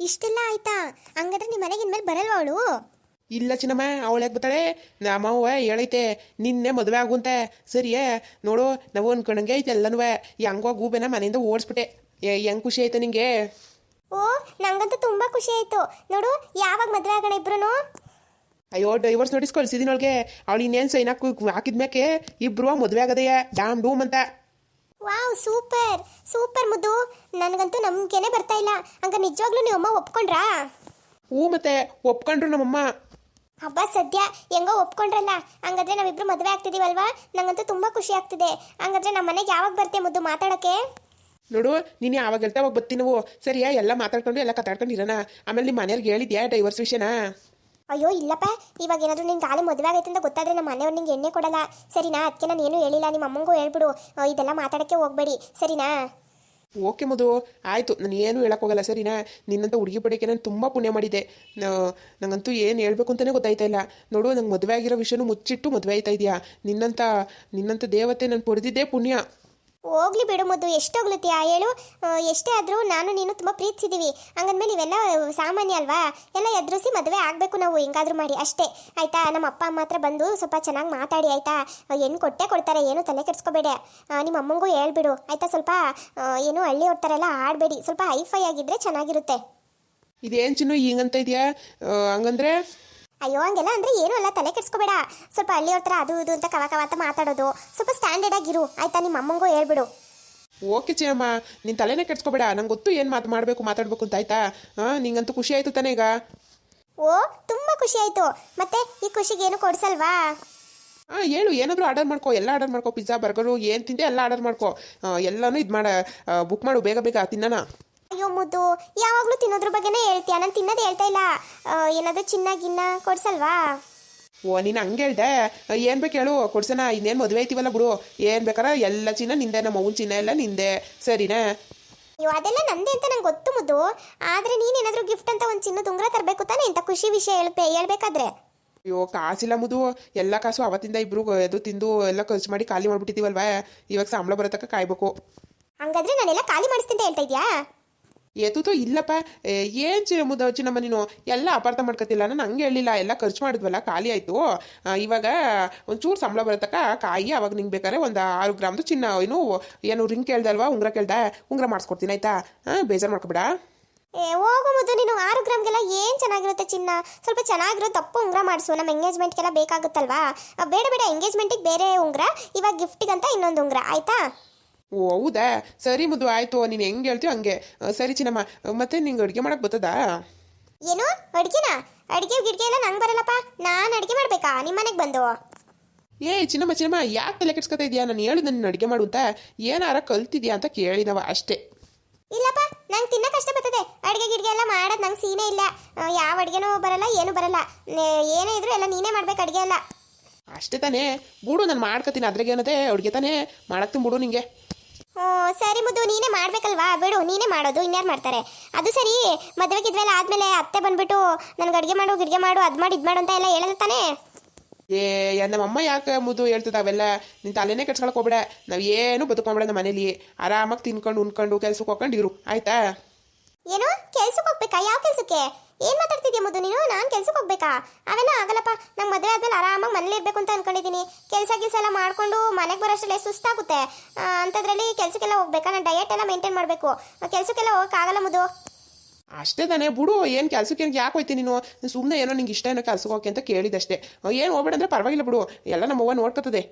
ಇಷ್ಟೆಲ್ಲ ಆಯ್ತಾ? ಹಂಗಾದ್ರೆ ನಿಮ್ಮ ಮನೆಗೆ ಇನ್ಮೇಲೆ ಬರಲ್ವಾ ಅವಳು? ಇಲ್ಲ ಚಿನ್ನಮ್ಮ ಅವಳು ಯಾಕೆ ಬರ್ತಾಳೆ? ನಮ್ಮವ್ವ ಹೇಳೈತೆ ನಿನ್ನೆ ಮದುವೆ ಆಗುಂತೆ. ಸರಿಯೇ ನೋಡು ನಾವು ಅನ್ಕೊಂಡಂಗೆ ಐತೆ ಎಲ್ಲನೂ ಹೆಂಗೋ ಗೂಬೆನ ಮನೆಯಿಂದ ಓಡಿಸ್ಬಿಟ್ಟೆ. ಹೆಂಗ್ ಖುಷಿ ಆಯ್ತು ನಿಂಗೆ? ಓ ನಂಗಂತೂ ತುಂಬಾ ಖುಷಿ ಆಯ್ತು. ನೋಡು ಯಾವಾಗ ಮದುವೆ ಆಗೋಣ ಇಬ್ರು ಅಯ್ಯೋ ಡೈವರ್ಸ್ ನೋಟಿಸ್ ಕಳ್ಸಿದೀನಿ ಅವಳಿಗೆ. ಅವಳು ಇನ್ನೇನು ಸೈನ್ ಹಾಕಿ ಹಾಕಿದ್ಮ್ಯಾಕೆ? ಇಬ್ರು ಮದುವೆ ಆಗದೆಯಾ? ಡಾಮ್ ಡೂಮ್ ಅಂತ. ವಾವ್ ಸೂಪರ್ ಸೂಪರ್ ಮುದ್ದು. ನನಗಂತೂ ನಂಬಿಕೆನೆ ಬರ್ತಾ ಇಲ್ಲ. ಹಂಗ ನಿಜವಾಗ್ಲೂ ನೀವು ಅಮ್ಮ ಒಪ್ಕೊಂಡ್ರಾ? ಹ್ಞೂ ಮತ್ತೆ ಒಪ್ಕೊಂಡ್ರು ನಮ್ಮಮ್ಮ. ಹಬ್ಬ ಸದ್ಯ ಹೆಂಗೋ ಒಪ್ಕೊಂಡ್ರಲ್ಲ. ಹಂಗಾದ್ರೆ ನಾವಿಬ್ರು ಮದುವೆ ಆಗ್ತಿದೀವಲ್ವಾ? ನಂಗಂತೂ ತುಂಬಾ ಖುಷಿ ಆಗ್ತಿದೆ. ಹಂಗಾದ್ರೆ ನಮ್ಮ ಮನೆಗೆ ಯಾವಾಗ ಬರ್ತೀಯ ಮುದ್ದು ಮಾತಾಡಕ್ಕೆ ನೋಡು ನೀನು ಯಾವಾಗ ಹೇಳ್ತಾ ಅವಾಗ ಬರ್ತೀನಿ ನಾವು. ಸರಿಯಾ ಎಲ್ಲ ಮಾತಾಡ್ಕೊಂಡು ಎಲ್ಲ ಕತಾಡ್ಕೊಂಡಿರೋಣ ಆಮೇಲೆ ನಿಮ್ಮ ಮನೆಯವ್ರಿಗೆ ಹೇಳಿದ್ಯಾ ಡೈವರ್ಸ್ ವಿಷಯನಾ? ಅಯ್ಯೋ, ಇಲ್ಲಪ್ಪ. ಇವಾಗ ಏನಾದರೂ ನಿನ್ ಗಾಳಿ ಮದುವೆ ಆಗೈತೆ ಅಂತ ಗೊತ್ತಾದ್ರೆ ನಮ್ಮ ಮನೆಯವ್ರು ನಿಂಗೆ ಎಣ್ಣೆ ಕೊಡಲ್ಲ. ಸರಿನಾ? ಅದಕ್ಕೆ ನಾನು ಏನು ಹೇಳಿಲ್ಲ. ನಿಮ್ಮ ಅಮ್ಮಂಗೂ ಹೇಳ್ಬಿಡು. ಇದೆಲ್ಲ ಮಾತಾಡಕ್ಕೆ ಹೋಗಬೇಡಿ. ಸರಿನಾ? ಓಕೆ ಮಧು. ಆಯಿತು. ನಾನು ಏನು ಹೇಳಕ್ ಹೋಗಲ್ಲ, ಸರಿನಾ? ನಿನ್ನಂತ ಹುಡುಗಿ ಪಡೆಯಕ್ಕೆ ನಾನು ತುಂಬ ಪುಣ್ಯ ಮಾಡಿದ್ದೆ. ನಂಗಂತೂ ಏನು ಹೇಳ್ಬೇಕು ಅಂತಲೇ ಗೊತ್ತಾಯ್ತಾ ಇಲ್ಲ. ನೋಡು, ನಂಗೆ ಮದುವೆ ಆಗಿರೋ ವಿಷಯನೂ ಮುಚ್ಚಿಟ್ಟು ಮದುವೆ ಆಯ್ತಾ ಇದೆಯಾ? ನಿನ್ನಂತ ನಿನ್ನಂತ ದೇವತೆ ನಾನು ಪಡೆದಿದ್ದೇ ಪುಣ್ಯ. ಹೋಗ್ಲಿ ಬಿಡು ಮುದ್ದು, ಎಷ್ಟೋಗ್ಲತ್ತೀಯ? ಹೇಳು. ಎಷ್ಟೇ ಆದರೂ ನಾನು ನೀನು ತುಂಬ ಪ್ರೀತಿಸಿದ್ದೀವಿ ಹಂಗಂದ್ಮೇಲೆ ಇವೆಲ್ಲ ಸಾಮಾನ್ಯ ಅಲ್ವಾ? ಎಲ್ಲ ಎದುರಿಸಿ ಮದುವೆ ಆಗಬೇಕು ನಾವು, ಹೆಂಗಾದ್ರೂ ಮಾಡಿ. ಅಷ್ಟೇ. ಆಯಿತಾ? ನಮ್ಮ ಅಪ್ಪ ಅಮ್ಮ ಹತ್ರ ಬಂದು ಸ್ವಲ್ಪ ಚೆನ್ನಾಗಿ ಮಾತಾಡಿ, ಆಯಿತಾ? ಹೆಣ್ಣು ಕೊಟ್ಟೆ ಕೊಡ್ತಾರೆ, ಏನು ತಲೆ ಕೆಡಿಸ್ಕೋಬೇಡ. ನಿಮ್ಮ ಅಮ್ಮಂಗೂ ಹೇಳ್ಬಿಡು. ಆಯಿತಾ? ಸ್ವಲ್ಪ ಏನು ಹಳ್ಳಿ ಹೊರ್ತಾರೆಲ್ಲ ಆಡಬೇಡಿ. ಸ್ವಲ್ಪ ಹೈಫೈ ಆಗಿದ್ದರೆ ಚೆನ್ನಾಗಿರುತ್ತೆ. ಇದೇನು ಚಿನ್ನು, ಹಿಂಗಂತ ಇದೆಯಾ? ಹಂಗಂದ್ರೆ ಅಯ್ಯೋ ಹಂಗೆಲ್ಲ ಅಂದ್ರೆ ಏನು ಅಲ್ಲ ತಲೆ ಕೆಡ್ಸ್ಕೋಬೇಡ. ಸ್ವಲ್ಪ ಹಳ್ಳಿಯವ್ರ ಥರ ಅದು ಇದು ಅಂತ ಕವ ಕವ ಅಂತ ಮಾತಾಡೋದು. ಸ್ವಲ್ಪ ಸ್ಟ್ಯಾಂಡರ್ಡ್ ಆಗಿರು ಆಯ್ತಾ ನಿಮ್ಮ ಅಮ್ಮಂಗೂ ಹೇಳ್ಬಿಡು. ಓಕೆ ಚಿನ್ನಮ್ಮ ನಿನ್ನ ತಲೆನೇ ಕೆಡ್ಸ್ಕೊಬೇಡ. ನಂಗೆ ಗೊತ್ತು ಏನು ಮಾತು ಮಾಡಬೇಕು ಮಾತಾಡಬೇಕು ಅಂತ ಆಯ್ತಾ? ಹಾಂ ನಿಂಗಂತೂ ಖುಷಿ ಆಯಿತು ತಾನೇ ಈಗ? ಓ ತುಂಬಾ ಖುಷಿ ಆಯ್ತು. ಮತ್ತೆ ಈ ಖುಷಿಗೆ ಏನು ಕೊಡ್ಸಲ್ವಾ? ಹಾಂ ಹೇಳು ಏನಾದರೂ ಆರ್ಡರ್ ಮಾಡ್ಕೋ. ಎಲ್ಲ ಆರ್ಡರ್ ಮಾಡ್ಕೋ. ಪಿಜ್ಜಾ ಬರ್ಗರು ಏನು ತಿಂದೆ ಎಲ್ಲ ಆರ್ಡರ್ ಮಾಡ್ಕೋ. ಎಲ್ಲನೂ ಇದು ಮಾಡ. ಬುಕ್ ಮಾಡು ಬೇಗ ಬೇಗ ತಿನ್ನೋಣ. ಮುದ್ದು ಯಾವಾಗಲೂ ತಿನ್ನೋದ್ರ ಬಗ್ಗೆನೇ ಹೇಳ್ತೀಯ? ನಾನು ತಿನ್ನೋದು ಹೇಳ್ತಾ ಇಲ್ಲ. ಏನಾದರೂ ಚಿನ್ನ ಗಿನ್ನ ಕೊಡ್ಸಲ್ವಾ? ಓ ನೀನು ಹಂಗೆ ಹೇಳ್ದೆ? ಏನು ಬೇಕು ಹೇಳು ಕೊಡ್ಸೋಣ. ಇನ್ನೇನು ಮದುವೆ ಐತಿವಲ್ಲ ಬಿಡು. ಏನು ಬೇಕಾರ ಎಲ್ಲ ಚಿನ್ನ ನಿಂದೆ ನಮ್ಮ ಚಿನ್ನ ಎಲ್ಲ ನಿಂದೆ. ಸರಿನಾ? ಅಯ್ಯೋ ಅದೆಲ್ಲ ನಂದೇ ಅಂತ ನಂಗೆ ಗೊತ್ತು ಮುದ್ದು. ಆದ್ರೆ ನೀನೇನಾದರೂ ಗಿಫ್ಟ್ ಅಂತ ಒಂದು ಚಿನ್ನ ಉಂಗುರ ತರಬೇಕು ತಾನೇ? ಇಂಥ ಖುಷಿ ವಿಷಯ ಹೇಳ್ಬೇ ಹೇಳ್ಬೇಕಾದ್ರೆ. ಅಯ್ಯೋ ಕಾಸಿಲ್ಲ ಮುದು ಎಲ್ಲ ಕಾಸು ಅವತ್ತಿಂದ ಇಬ್ರು ಅದು ತಿಂದು ಎಲ್ಲ ಖರ್ಚು ಮಾಡಿ ಖಾಲಿ ಮಾಡ್ಬಿಟ್ಟಿದ್ದೀವಲ್ವಾ. ಇವಾಗ ಸಂಬಳ ಬರೋತಕ್ಕ ಕಾಯ್ಬೇಕು. ಹಂಗಾದ್ರೆ ನಾನೆಲ್ಲ ಖಾಲಿ ಮಾಡಿಸ್ತೀನಿ ಅಂತ ಹೇಳ್ತಾ ಇದ್ಯಾ? ಏತುತೋ ಇಲ್ಲಪ್ಪ. ಏನು ಚಿ ಮುದ ಚಿನ್ನಮ್ಮ ನೀನು? ಎಲ್ಲ ಅಪಾರ್ಥ ಮಾಡ್ಕೊತಿಲ್ಲ. ನಾನು ಹಂಗೆ ಹೇಳಿಲ್ಲ. ಎಲ್ಲ ಖರ್ಚು ಮಾಡಿದ್ವಲ್ಲ, ಖಾಲಿ ಆಯಿತು. ಇವಾಗ ಒಂಚೂರು ಸಂಬಳ ಬರತಕ್ಕ, ಕಾಯಿ ಅವಾಗ ನಿಂಗೆ ಬೇಕಾದ್ರೆ ಒಂದು ಆರು ಗ್ರಾಮ್ದು ಚಿನ್ನ, ಏನು ಏನು ರಿಂಗ್ ಕೇಳ್ದೆ ಅಲ್ವಾ ಉಂಗ್ರ ಕೇಳ್ದೆ, ಉಂಗ್ರ ಮಾಡಿಸ್ಕೊಡ್ತೀನಿ, ಆಯ್ತಾ? ಹಾಂ ಬೇಜಾರು ಮಾಡ್ಕೊಬೇಡ. ಹೋಗು ಮುದ್ದು, ನೀನು ಆರು ಗ್ರಾಮ್ಗೆಲ್ಲ ಏನು ಚೆನ್ನಾಗಿರುತ್ತೆ ಚಿನ್ನ? ಸ್ವಲ್ಪ ಚೆನ್ನಾಗಿರೋ ತಪ್ಪು ಉಂಗುರ ಮಾಡಿಸು. ನಮ್ಮ ಎಂಗೇಜ್ಮೆಂಟ್ಗೆಲ್ಲ ಬೇಕಾಗುತ್ತಲ್ವಾ? ಬೇಡ ಬೇಡ. ಎಂಗೇಜ್ಮೆಂಟಿಗೆ ಬೇರೆ ಉಂಗುರ, ಇವಾಗ ಗಿಫ್ಟಿಗಂತ ಇನ್ನೊಂದು ಉಂಗುರ, ಆಯ್ತಾ? ಓ ಹೌದಾ? ಸರಿ ಮುದ್ದು ಆಯಿತು. ನೀನು ಹೆಂಗೆ ಹೇಳ್ತೀಯೋ ಹಂಗೆ. ಸರಿ ಚಿನ್ನಮ್ಮ. ಮತ್ತೆ ನಿಂಗೆ ಅಡುಗೆ ಮಾಡಕ್ಕೆ ಬರ್ತದಾ? ಏನು? ಅಡ್ಗೆನಾ? ಅಡುಗೆ ಗಿಡ್ಗೆ ಎಲ್ಲ ನಂಗೆ ಬರಲ್ಲಪ್ಪ. ನಾನು ಅಡ್ಗೆ ಮಾಡ್ಬೇಕಾ? ನಿಮ್ಮ ಮನೆಗೆ ಬಂದು. ಏ ಚಿನ್ನಮ್ಮ ಚಿನ್ನಮ್ಮ ಯಾಕೆ ತಲೆ ಕೆಡ್ಸ್ಕೊತಾ ಇದೆಯಾ? ನಾನು ಹೇಳು ನನ್ನ ಅಡುಗೆ ಮಾಡು ಅಂತ ಏನಾರ ಕಲ್ತಿದ್ಯಾ ಅಂತ ಕೇಳಿದವ ಅಷ್ಟೇ. ಇಲ್ಲಪ್ಪ ನಂಗೆ ತಿನ್ನ ಕಷ್ಟ ಬರ್ತದೆ. ಅಡುಗೆ ಗಿಡ್ಗೆ ಎಲ್ಲ ಮಾಡೋದು ನಂಗೆ ಸೀನೇ ಇಲ್ಲ. ಯಾವ ಅಡುಗೆನೂ ಬರಲ್ಲ ಏನು ಬರಲ್ಲ. ಏನೇ ಇದ್ರೂ ಎಲ್ಲ ನೀನೇ ಮಾಡ್ಬೇಕು ಅಡುಗೆ ಎಲ್ಲ. ಅಷ್ಟೇ ತಾನೇ. ಬಿಡು ನಾನು ಮಾಡ್ಕೊತೀನಿ. ಅದ್ರಾಗೆ ಏನದೆ? ಅಡುಗೆ ತಾನೇ. ಮಾಡಕ್ಕೆ ಬಿಡು ನಿಂಗೆ. ಸರಿ ಮುದ್ದು ನೀನೇ ಮಾಡಬೇಕಲ್ವಾ? ಬಿಡು ನೀನೇ ಮಾಡೋದು ಇನ್ಯಾರು ಮಾಡ್ತಾರೆ? ಅದು ಸರಿ ಮದುವೆ ಗಿದ್ವೆಲ್ಲ ಆದಮೇಲೆ ಅತ್ತೆ ಬಂದ್ಬಿಟ್ಟು ನನಗೆ ಅಡುಗೆ ಮಾಡು ಗಿಡ್ಗೆ ಮಾಡು ಅದು ಮಾಡಿ ಇದು ಮಾಡು ಅಂತ ಎಲ್ಲ ಹೇಳಲ್ಲ ತಾನೇ? ಏ ನಮ್ಮಮ್ಮ ಯಾಕೆ ಮುದ್ದು ಹೇಳ್ತದ ಅವೆಲ್ಲ? ನಿನ್ನ ತಲೆನೇ ಕೆಡ್ಸ್ಕೊಳಕ್ ಹೋಗ್ಬೇಡ. ನಾವು ಏನು ಬದುಕೊಂಬೇಡ ನಮ್ಮ ಮನೇಲಿ. ಆರಾಮಾಗಿ ತಿನ್ಕೊಂಡು ಉಣ್ಕೊಂಡು ಕೆಲ್ಸಕ್ಕೆ ಹೋಗ್ಕೊಂಡು ಇರು. ಆಯ್ತಾ? ಏನು? ಕೆಲ್ಸಕ್ಕೆ ಹೋಗ್ಬೇಕಾ? ಯಾವ ಕೆಲ್ಸಕ್ಕೆ? ಏನು ಮಾತಾಡ್ತಿದ್ಯಾ ಮುದ್ದು ನೀನು? ನಾನು ಕೆಲ್ಸಕ್ಕೆ ಹೋಗ್ಬೇಕಾ? ಅವೆಲ್ಲ ಆಗಲ್ಲಪ್ಪ. ನಂಗೆ ಮದುವೆ ಆದ್ಮೇಲೆ ಆರಾಮಾಗಿ ಮನೇಲಿ ಇರಬೇಕು ಅಂತ ಅನ್ಕೊಂಡಿದ್ದೀನಿ ಕೆಲಸ ಗಿಲ್ಸ ಎಲ್ಲ ಮಾಡಿಕೊಂಡು ಮನೆಗೆ ಬರೋಷ್ಟರಲ್ಲಿ ಸುಸ್ತಾಗುತ್ತೆ. ಅಂಥದ್ರಲ್ಲಿ ಕೆಲಸಕ್ಕೆಲ್ಲ ಹೋಗ್ಬೇಕಾ? ನಾನು ಡಯಟ್ ಎಲ್ಲ ಮೇಂಟೈನ್ ಮಾಡಬೇಕು. ಕೆಲಸಕ್ಕೆಲ್ಲ ಹೋಗೋಕ್ಕಾಗಲ್ಲ ಮುದ್ದು. ಅಷ್ಟೇ ತಾನೇ. ಬಿಡು, ಏನು ಕೆಲಸಕ್ಕೆ ಯಾಕೆ ಹೋಯ್ತೀನಿ ನೀನು? ಸುಮ್ಮನೆ ಏನೋ ನಿಂಗೆ ಇಷ್ಟ ಏನೋ ಕೆಲಸಕ್ಕೆ ಹೋಗಿ ಅಂತ ಕೇಳಿದಷ್ಟೇ. ಏನು ಹೋಗ್ಬೇಡ ಅಂದ್ರೆ ಪರವಾಗಿಲ್ಲ ಬಿಡು. ಎಲ್ಲ ನಮ್ಮವ್ವ ನೋಡ್ಕೊತದೆ.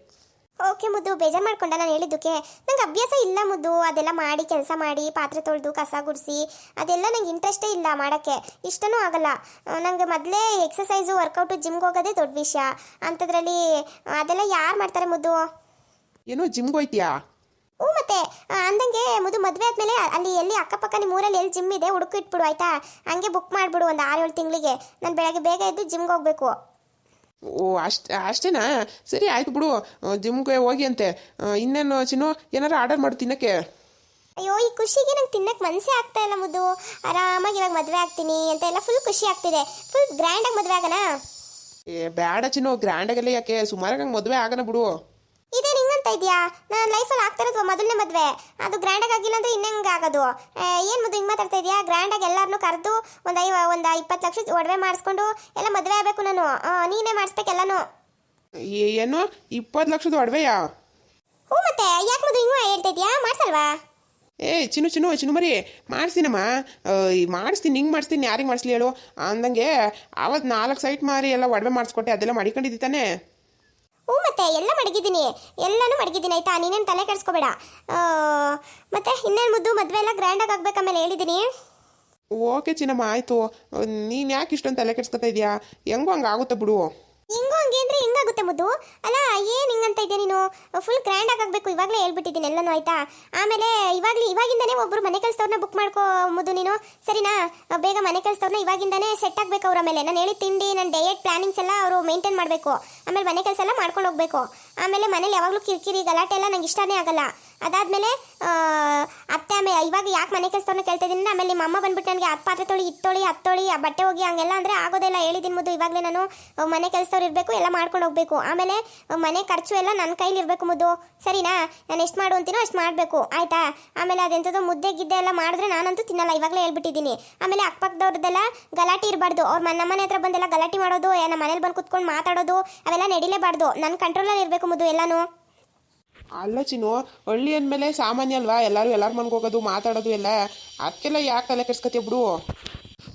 ಓಕೆ ಮುದ್ದು ಬೇಜಾರು ಮಾಡ್ಕೊಂಡ ನಾನು ಹೇಳಿದ್ದಕ್ಕೆ. ನಂಗೆ ಅಭ್ಯಾಸ ಇಲ್ಲ ಮುದ್ದು. ಅದೆಲ್ಲ ಮಾಡಿ ಕೆಲಸ ಮಾಡಿ ಪಾತ್ರೆ ತೊಳೆದು ಕಸ ಗುಡಿಸಿ ಅದೆಲ್ಲ ನಂಗೆ ಇಂಟ್ರೆಸ್ಟೇ ಇಲ್ಲ ಮಾಡೋಕ್ಕೆ. ಇಷ್ಟನೂ ಆಗಲ್ಲ. ನಂಗೆ ಮೊದಲೇ ಎಕ್ಸಸೈಸು ವರ್ಕೌಟು ಜಿಮ್ಗೆ ಹೋಗೋದೇ ದೊಡ್ಡ ವಿಷಯ. ಅಂಥದ್ರಲ್ಲಿ ಅದೆಲ್ಲ ಯಾರು ಮಾಡ್ತಾರೆ ಮುದ್ದು? ಏನೋ ಜಿಮ್ಗೆ ಹೋಯ್ತೀಯಾ? ಹ್ಞೂ ಮತ್ತೆ. ಅಂದಂಗೆ ಮುದು ಮದುವೆ ಆದಮೇಲೆ ಅಲ್ಲಿ ಎಲ್ಲಿ ಅಕ್ಕಪಕ್ಕ ನಿಮ್ಮ ಊರಲ್ಲಿ ಎಲ್ಲಿ ಜಿಮ್ ಇದೆ ಹುಡುಕು ಇಟ್ಬಿಡು ಆಯ್ತಾ? ಹಂಗೆ ಬುಕ್ ಮಾಡಿಬಿಡು ಒಂದು ಆರು ಏಳು ತಿಂಗಳಿಗೆ. ನಾನು ಬೆಳಗ್ಗೆ ಬೇಗ ಎದ್ದು ಜಿಮ್ಗೆ ಹೋಗಬೇಕು. ಓ ಅಷ್ಟು ಅಷ್ಟೇನಾ? ಸರಿ ಆಯ್ತು ಬಿಡು. ಜಿಮ್ಗೆ ಹೋಗಿ ಅಂತೆ. ಇನ್ನೇನು ಚಿನ್ನು ಏನಾರು ಆರ್ಡರ್ ಮಾಡು ತಿನ್ನಕ್ಕೆ. ಅಯ್ಯೋ ಈ ಖುಷಿಗೆ ನಂಗೆ ತಿನ್ನಕ್ಕೆ ಮನಸ್ಸೇ ಆಗ್ತಾ ಇಲ್ಲ ಮುದ್ದು. ಆರಾಮಾಗಿ ಇವಾಗ ಮದುವೆ ಆಗ್ತೀನಿ ಅಂತ ಎಲ್ಲ ಫುಲ್ ಖುಷಿ ಆಗ್ತಿದೆ. ಫುಲ್ ಗ್ರ್ಯಾಂಡಾಗಿ ಮದುವೆ ಆಗೋಣ ಏ ಬೇಡ ಚಿನ್ನು ಗ್ರ್ಯಾಂಡಾಗೆಲ್ಲ ಯಾಕೆ? ಸುಮಾರಾಗಿ ಹಂಗೆ ಮದುವೆ ಆಗೋಣ ಬಿಡು. ಇದೇ ನಿಂಗಂತ ಇದೆಯಾ? ನಾನು ಲೈಫಲ್ಲಿ ಆಗ್ತಾ ಇರೋದು ಮೊದಲನೇ ಮದುವೆ. ಅದು ಗ್ರ್ಯಾಂಡಾಗಿ ಆಗಿಲ್ಲ ಅಂದ್ರೆ ಇನ್ನೆಂಗೆ ಆಗೋದು? ಏನು ಮದುವೆ ಹಿಂಗೆ ಮಾತಾಡ್ತಾ ಇದೆಯಾ? ಗ್ರ್ಯಾಂಡಾಗಿ ಎಲ್ಲರನ್ನೂ ಕರೆದು ಒಂದು ಐವ ಒಂದು ಇಪ್ಪತ್ತು ಲಕ್ಷ ಒಡವೆ ಮಾಡಿಸ್ಕೊಂಡು ಎಲ್ಲ ಮದುವೆ ಆಗಬೇಕು ನಾನು. ಆ, ನೀನೇ ಮಾಡಿಸ್ಬೇಕು ಎಲ್ಲನೂ. ಏ- ಏನು? ಇಪ್ಪತ್ತು ಲಕ್ಷದ ಒಡವೆಯಾ? ಹ್ಞೂ ಮತ್ತೆ ಯಾಕೆ ಮದುವೆ ಹಿಂಗೆ ಹೇಳ್ತಾ ಇದೆಯಾ? ಮಾಡ್ಸಲ್ವಾ? ಏ ಚಿನ್ನು ಚಿನ್ನು ಚಿನ್ನು ಮರಿ ಮಾಡಿಸ್ತೀನಮ್ಮ. ಮಾಡಿಸ್ತೀನಿ ಹಿಂಗೆ ಮಾಡಿಸ್ತೀನಿ ಯಾರಿಗೆ ಮಾಡಿಸ್ಲಿ ಹೇಳು? ಅಂದಂಗೆ ಅವತ್ತು ನಾಲ್ಕು ಸೈಟ್ ಮಾರಿ ಎಲ್ಲ ಒಡವೆ ಮಾಡಿಸ್ಕೊಟ್ಟೆ ಅದೆಲ್ಲ ಮಾಡಿಕೊಂಡಿದ್ದಿ ತಾನೇ? ಹ್ಞೂ ಮತ್ತೆ, ಎಲ್ಲ ಮಡಗಿದ್ದೀನಿ. ಎಲ್ಲನೂ ಮಡಗಿದ್ದೀನಿ, ಆಯ್ತಾ? ನೀನೇನು ತಲೆ ಕೆಡಿಸ್ಕೋಬೇಡ. ಮತ್ತೆ ಇನ್ನೇನು ಮುದ್ದು? ಮದುವೆ ಎಲ್ಲ ಗ್ರ್ಯಾಂಡಾಗಿ ಆಗ್ಬೇಕು ಹೇಳಿದ್ದೀನಿ ಓಕೆ ಚಿನ್ನಮ್ಮ, ಆಯಿತು. ನೀನು ಯಾಕೆ ಇಷ್ಟೊಂದು ತಲೆ ಕೆಡ್ಸ್ಕೊತಾ ಇದೆಯಾ? ಹೆಂಗೋ ಹಂಗೆ ಆಗುತ್ತೆ ಬಿಡು. ಹಿಂಗೋ ಹಂಗೆ ಅಂದರೆ ಹೆಂಗಾಗುತ್ತೆ ಮುದ್ದು? ಅಲ್ಲ, ಏನು ಹಿಂಗಂತ ಇದೆ ನೀನು? ಫುಲ್ ಗ್ರ್ಯಾಂಡ್ ಆಗಬೇಕು, ಇವಾಗಲೇ ಹೇಳ್ಬಿಟ್ಟಿದ್ದೀನಿ ಎಲ್ಲನೂ, ಆಯ್ತಾ? ಆಮೇಲೆ ಇವಾಗಲೇ, ಇವಾಗಿಂದನೇ ಒಬ್ಬರು ಮನೆ ಕೆಲಸದವ್ರನ್ನ ಬುಕ್ ಮಾಡ್ಕೋ ಮುದ್ದು ನೀನು. ಸರಿನಾ? ಬೇಗ ಮನೆ ಕೆಲಸದವ್ರನ್ನ ಇವಾಗಿಂದನೇ ಸೆಟ್ ಆಗಬೇಕು ಅವರ ಮೇಲೆ. ನಾನು ಹೇಳಿ ತಿಂಡಿ ನನ್ನ ಡಯಟ್ ಪ್ಲಾನಿಂಗ್ಸ್ ಎಲ್ಲ ಅವರು ಮೇಂಟೈನ್ ಮಾಡಬೇಕು. ಆಮೇಲೆ ಮನೆ ಕೆಲಸ ಎಲ್ಲ ಮಾಡ್ಕೊಂಡು ಹೋಗಬೇಕು. ಆಮೇಲೆ ಮನೇಲಿ ಯಾವಾಗಲೂ ಕಿರಿಕಿರಿ ಗಲಾಟೆ ಎಲ್ಲ ನಂಗೆ ಇಷ್ಟನೇ ಆಗಲ್ಲ. ಅದಾದ್ಮೇಲೆ ಆಮೇಲೆ ಇವಾಗ ಯಾಕೆ ಮನೆ ಕೆಲಸವನ್ನು ಕೇಳ್ತಾ ಇದ್ದೀನಿ ಆಮೇಲೆ ನಿಮ್ಮ ಅಮ್ಮ ಬಂದ್ಬಿಟ್ಟು ನನಗೆ ಹತ್ತು ಪಾತ್ರೆ ತೊಳಿ ಇತ್ತೊಳಿ ಹತ್ತೊಳಿ ಆ ಬಟ್ಟೆ ಹೋಗಿ ಹಂಗೆಲ್ಲ ಅಂದರೆ ಆಗೋದಿಲ್ಲ ಹೇಳಿದ್ದೀನಿ ಮುದ್ದು. ಇವಾಗಲೇ ನಾನು ಮನೆ ಕೆಲಸದವ್ರು ಇರಬೇಕು, ಎಲ್ಲ ಮಾಡ್ಕೊಂಡು ಹೋಗಬೇಕು. ಆಮೇಲೆ ಮನೆ ಖರ್ಚು ಎಲ್ಲ ನನ್ನ ಕೈಲಿ ಇರಬೇಕು ಮುದ್ದು. ಸರಿನಾ? ನಾನು ಎಷ್ಟು ಮಾಡು ಅಂತೀನೋ ಅಷ್ಟು ಮಾಡಬೇಕು. ಆಯ್ತಾ? ಆಮೇಲೆ ಅದೆಂಥದ್ದು ಮುದ್ದೆ ಗಿದ್ದೆ ಎಲ್ಲ ಮಾಡಿದ್ರೆ ನಾನಂತೂ ತಿನ್ನಲ್ಲ, ಇವಾಗಲೇ ಹೇಳ್ಬಿಟ್ಟಿದ್ದೀನಿ. ಆಮೇಲೆ ಅಕ್ಕಪಕ್ಕದವ್ರದ್ದೆಲ್ಲ ಗಲಾಟೆ ಇರಬಾರ್ದು. ಅವ್ರ ಮನೆ ನಮ್ಮನೆ ಹತ್ರ ಬಂದೆಲ್ಲ ಗಲಾಟೆ ಮಾಡೋದು ನಮ್ಮ ಮನೇಲಿ ಬಂದು ಕುತ್ಕೊಂಡು ಮಾತಾಡೋದು, ಅವೆಲ್ಲ ನಡಿಲೇಬಾರ್ದು. ನನ್ನ ಕಂಟ್ರೋಲಲ್ಲಿ ಇರಬೇಕು ಮುದ್ದು ಎಲ್ಲನೂ. ಅಲ್ಲ ಚಿನ್ನು ಹಳ್ಳಿ ಅಂದಮೇಲೆ ಸಾಮಾನ್ಯ ಅಲ್ವಾ? ಎಲ್ಲರೂ ಎಲ್ಲರ ಮನೆಗೆ ಹೋಗೋದು ಮಾತಾಡೋದು ಎಲ್ಲ. ಅದಕ್ಕೆಲ್ಲ ಯಾಕೆ ತಲೆ ಕೆಡ್ಸ್ಕೊತೀಯ ಬಿಡು.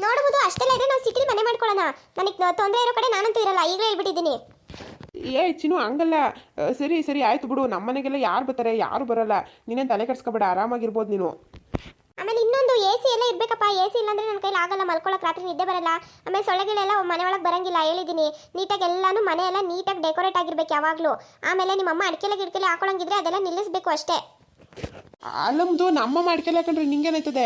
ನೋಡಬಹುದು ಅಷ್ಟೆಲ್ಲ ಇದ್ರೆ ನಾವು ಸಿಟಿಲಿ ಮನೆ ಮಾಡ್ಕೊಳ್ಳೋಣ ನನಗೆ ತೊಂದರೆ ಇರೋ ಕಡೆ ನಾನಂತೂ ಇರಲ್ಲ ಈಗಲೇ ಹೇಳ್ಬಿಟ್ಟಿದ್ದೀನಿ. ಏ ಚಿನ್ನು ಹಂಗಲ್ಲ. ಸರಿ ಸರಿ ಆಯ್ತು ಬಿಡು. ನಮ್ಮ ಮನೆಗೆಲ್ಲ ಯಾರು ಬರ್ತಾರೆ? ಯಾರು ಬರಲ್ಲ. ನೀನೇನು ತಲೆ ಕೆಡ್ಸ್ಕೊಬೇಡ ಆರಾಮಾಗಿರ್ಬೋದು ನೀನು. ಆಮೇಲೆ ಇನ್ನೊಂದು ಎ ಸಿ ಎಲ್ಲ ಇರಬೇಕಪ್ಪ. ಎ ಸಿ ಇಲ್ಲಾಂದ್ರೆ ನನ್ನ ಕೈಲಿ ಆಗಲ್ಲ ಮಲ್ಕೊಳ್ಳೋಕೆ ರಾತ್ರಿ ನಿದ್ದೆ ಬರಲ್ಲ. ಆಮೇಲೆ ಸೊಳ್ಳೆಗಳೆಲ್ಲ ಮನೆ ಒಳಗೆ ಬರಂಗಿಲ್ಲ ಹೇಳಿದ್ದೀನಿ ನೀಟಾಗಿ ಎಲ್ಲಾನು ಮನೆ ಎಲ್ಲ ನೀಟಾಗಿ ಡೆಕೋರೇಟ್ ಆಗಿರ್ಬೇಕು ಯಾವಾಗಲೂ. ಆಮೇಲೆ ನಿಮ್ಮ ಅಮ್ಮ ಅಡಿಕೆಲೆ ಗಿಡಕೆಲೆ ಹಾಕೊಳಂಗಿದ್ರೆ ಅದೆಲ್ಲ ನಿಲ್ಲಿಸಬೇಕು ಅಷ್ಟೇ. ಅಲ್ಲಮ್ದು ನಮ್ಮ ಮಾಡ್ಕೆಲ್ಲ ಯಾಕಂದ್ರೆ ನಿಂಗೇನಾಯ್ತದೆ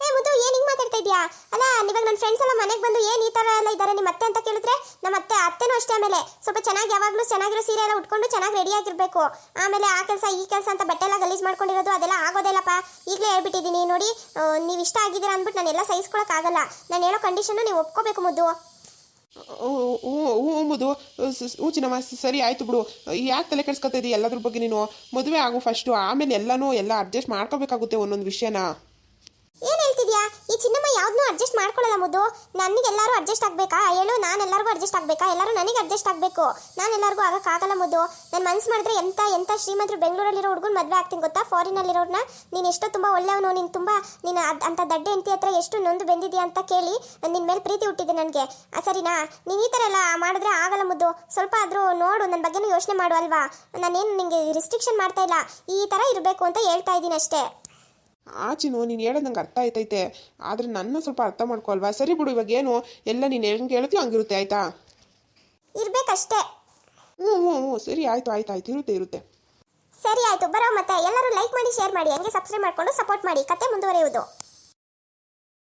ಏ ಮುದ್ದು ಏನು ಹಿಂಗೆ ಮಾತಾಡ್ತಾ ಇದೀಯಾ? ಅಲ್ಲ ಇವಾಗ ನನ್ನ ಫ್ರೆಂಡ್ಸ್ ಎಲ್ಲ ಮನೆಗೆ ಬಂದು ಏನು ಈ ಥರ ಎಲ್ಲ ಇದ್ದಾರೆ ನಿಮ್ಮ ಅತ್ತೆ ಅಂತ ಕೇಳಿದ್ರೆ ನಮ್ಮ ಅತ್ತೆ ಅತ್ತೆನೂ ಅಷ್ಟೇ ಆಮೇಲೆ. ಸ್ವಲ್ಪ ಚೆನ್ನಾಗಿ ಯಾವಾಗಲೂ ಚೆನ್ನಾಗಿರೋ ಸೀರೆ ಎಲ್ಲ ಉಟ್ಕೊಂಡು ಚೆನ್ನಾಗಿ ರೆಡಿ ಆಗಿರಬೇಕು. ಆಮೇಲೆ ಆ ಕೆಲಸ ಈ ಕೆಲಸ ಅಂತ ಬಟ್ಟೆ ಎಲ್ಲ ಗಲೀಜು ಮಾಡ್ಕೊಂಡಿರೋದು ಅದೆಲ್ಲ ಆಗೋದಿಲ್ಲಪ್ಪ. ಈಗಲೇ ಹೇಳ್ಬಿಟ್ಟಿದ್ದೀನಿ. ನೋಡಿ ನೀವು ಇಷ್ಟ ಆಗಿದ್ದೀರಾ ಅಂದ್ಬಿಟ್ಟು ನಾನೆಲ್ಲ ಸಹಿಸ್ಕೊಳಕ್ಕಾಗಲ್ಲ ನಾನು ಹೇಳೋ ಕಂಡೀಷನ್ನು ನೀವು ಒಪ್ಕೋಬೇಕು ಮುದ್ದು. ಮುದು ಹ್ಞೂ ಚಿನ್ನಮ್ಮ ಸರಿ ಆಯ್ತು ಬಿಡು. ಯಾಕೆ ತಲೆ ಕೆಡ್ಸ್ಕೊತಾ ಇದೀಯ ಎಲ್ಲದ್ರ ಬಗ್ಗೆ ನೀನು? ಮದುವೆ ಆಗು ಫಸ್ಟು ಆಮೇಲೆ ಎಲ್ಲನೂ ಎಲ್ಲ ಅಡ್ಜಸ್ಟ್ ಮಾಡ್ಕೋಬೇಕಾಗುತ್ತೆ ಒಂದೊಂದು ವಿಷಯನ. ಏನು ಹೇಳ್ತಿದ್ಯಾ? ಈ ಚಿನ್ನಮ್ಮ ಯಾವ್ದನ್ನೂ ಅಡ್ಜಸ್ಟ್ ಮಾಡ್ಕೊಳ್ಳಲ್ಲ ಮುದ್ದು. ನನಗೆ ಎಲ್ಲರೂ ಅಡ್ಜಸ್ಟ್ ಆಗಬೇಕಾ? ಹೇಳು, ನಾನು ಎಲ್ಲರಿಗೂ ಅಡ್ಜಸ್ಟ್ ಆಗಬೇಕಾ? ಎಲ್ಲರೂ ನನಗೆ ಅಡ್ಜಸ್ಟ್ ಆಗಬೇಕು. ನಾನು ಎಲ್ಲರಿಗೂ ಆಗಕ್ಕಾಗಲ್ಲ ಮುದ್ದು. ನನ್ನ ಮನ್ಸು ಮಾಡಿದ್ರೆ ಎಂತ ಎಂತ ಶ್ರೀಮಂತರು ಬೆಂಗಳೂರಲ್ಲಿರೋ ಹುಡುಗನ ಮದುವೆ ಆಗ್ತೀನಿ ಗೊತ್ತಾ? ಫಾರಿನಲ್ಲಿರೋರ್ನ ನೀನು ಎಷ್ಟೋ ತುಂಬ ಒಳ್ಳೆಯವನು, ನೀನು ತುಂಬ, ನೀನು ಅಂತ ದಡ್ಡೆ ಹೆಂಡತಿ ಹತ್ರ ಎಷ್ಟು ನೊಂದು ಬೆಂದಿದೆಯಾ ಅಂತ ಕೇಳಿ ನಿನ್ನ ಮೇಲೆ ಪ್ರೀತಿ ಹುಟ್ಟಿದೆ ನನಗೆ. ಸರಿನಾ? ನೀನು ಈ ಥರ ಎಲ್ಲ ಮಾಡಿದ್ರೆ ಆಗಲ್ಲ ಮುದ್ದು. ಸ್ವಲ್ಪ ಆದರೂ ನೋಡು ನನ್ನ ಬಗ್ಗೆನೂ ಯೋಚನೆ ಮಾಡು ಅಲ್ವಾ? ನಾನೇನು ನಿಮಗೆ ರಿಸ್ಟ್ರಿಕ್ಷನ್ ಮಾಡ್ತಾ ಇಲ್ಲ. ಈ ಥರ ಇರಬೇಕು ಅಂತ ಹೇಳ್ತಾ ಇದ್ದೀನಿ ಅಷ್ಟೇ. ಆ ಚಿನ್ನು ನೀನು ಹೇಳೋದು ನಂಗೆ ಅರ್ಥ ಆಯ್ತೈತೆ. ಆದರೆ ನನ್ನ ಸ್ವಲ್ಪ ಅರ್ಥ ಮಾಡ್ಕೊಲ್ವಾ ಸರಿ ಬಿಡು ಇವಾಗ ಏನು? ಎಲ್ಲ ನೀನು ಹೆಂಗೆ ಹೇಳ್ತೀವಿ ಹಂಗಿರುತ್ತೆ ಆಯ್ತಾ? ಇರ್ಬೇಕಷ್ಟೇ. ಹ್ಞೂ ಹ್ಞೂ ಹ್ಞೂ. ಸರಿ ಆಯ್ತು ಆಯ್ತು ಆಯ್ತು. ಇರುತ್ತೆ ಇರುತ್ತೆ. ಸರಿ ಆಯ್ತು. ಬರೋ ಮತ್ತೆ ಎಲ್ಲರೂ ಲೈಕ್ ಮಾಡಿ ಶೇರ್ ಮಾಡಿ. ಹಂಗೆ ಸಬ್ಸ್ಕ್ರೈಬ್ ಮಾಡಿಕೊಂಡು ಸಪೋರ್ಟ್ ಮಾಡಿ. ಕತೆ ಮುಂದುವರಿಯುವುದು.